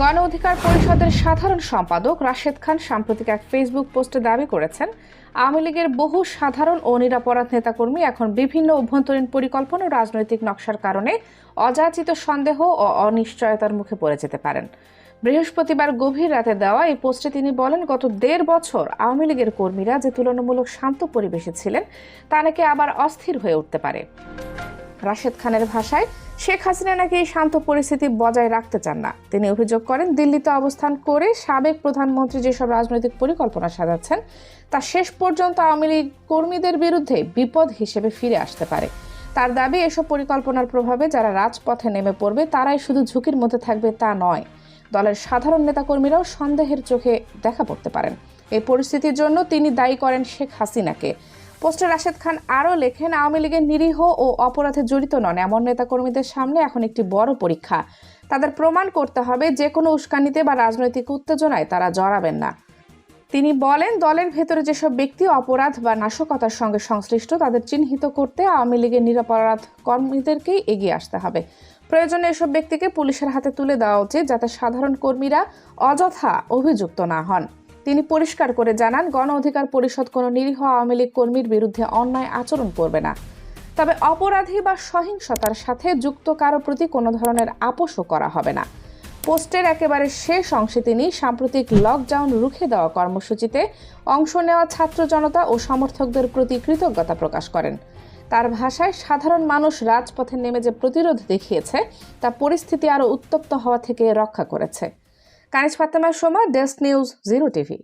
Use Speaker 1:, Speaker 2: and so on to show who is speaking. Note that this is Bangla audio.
Speaker 1: গণ অধিকার পরিষদের সাধারণ সম্পাদক রাশেদ খান সাম্প্রতিক এক ফেসবুক পোস্টে দাবি করেছেন, আওয়ামী লীগের বহু সাধারণ ও নিরাপরাধ নেতাকর্মী এখন বিভিন্ন অভ্যন্তরীণ পরিকল্পনা ও রাজনৈতিক নকশার কারণে অযাচিত সন্দেহ ও অনিশ্চয়তার মুখে পড়ে যেতে পারেন। বৃহস্পতিবার গভীর রাতে দেওয়া এই পোস্টে তিনি বলেন, গত দেড় বছর আওয়ামী লীগের কর্মীরা যে তুলনামূলক শান্ত পরিবেশে ছিলেন, তা নাকি আবার অস্থির হয়ে উঠতে পারে। রাশেদ খানের ভাষায় শেখ হাসিনা নাকি এই শান্ত পরিস্থিতি বজায় রাখতে চান না? তিনি অভিযোগ করেন, দিল্লিতে অবস্থান করে সাবেক প্রধানমন্ত্রী যেসব রাজনৈতিক পরিকল্পনা সাজাচ্ছেন, তা শেষ পর্যন্ত আওয়ামী লীগ কর্মীদের বিরুদ্ধে বিপদ হিসেবে ফিরে আসতে পারে। তার দাবি, এসব পরিকল্পনার প্রভাবে যারা রাজপথে নেমে পড়বে, তারাই শুধু ঝুঁকির মধ্যে থাকবে তা নয়। দলের সাধারণ নেতাকর্মীরাও সন্দেহের চোখে দেখা পড়তে পারেন। এই পরিস্থিতির জন্য তিনি দায়ী করেন শেখ হাসিনাকে। পোস্টে রাশেদ খান আরও লেখেন, আওয়ামী লীগের নিরীহ ও অপরাধে জড়িত নন। এমন নেতাকর্মীদের সামনে এখন একটি বড় পরীক্ষা। তাদের প্রমাণ করতে হবে, যে কোনো উস্কানিতে বা রাজনৈতিক উত্তেজনায় তারা জড়াবেন না। তিনি বলেন, দলের ভেতরে যেসব ব্যক্তি অপরাধ বা নাশকতার সঙ্গে সংশ্লিষ্ট, তাদের চিহ্নিত করতে আওয়ামী লীগের নিরাপরাধ কর্মীদেরকেই এগিয়ে আসতে হবে। প্রয়োজনে এসব ব্যক্তিকে পুলিশের হাতে তুলে দেওয়া উচিত, যাতে সাধারণ কর্মীরা অযথা অভিযুক্ত না হন। তিনি পরিষ্কার করে জানান, গণ অধিকার পরিষদ কোনো নিরীহ আওয়ামী লীগ কর্মীর বিরুদ্ধে অন্যায় আচরণ করবে না। তবে অপরাধী বা সহিংসতার সাথে যুক্ত কারও প্রতি কোনো ধরনের আপোষও করা হবে না। পোস্টের একেবারে শেষ অংশে তিনি সাম্প্রতিক লকডাউন রুখে দেওয়া কর্মসূচিতে অংশ নেওয়া ছাত্র জনতা ও সমর্থকদের প্রতি কৃতজ্ঞতা প্রকাশ করেন। তার ভাষায়, সাধারণ মানুষ রাজপথে নেমে যে প্রতিরোধ দেখিয়েছে, তা পরিস্থিতি আরও উত্তপ্ত হওয়া থেকে রক্ষা করেছে। কানিজ ফাতেমার সময় ডেস্ক নিউজ জিরো টিভি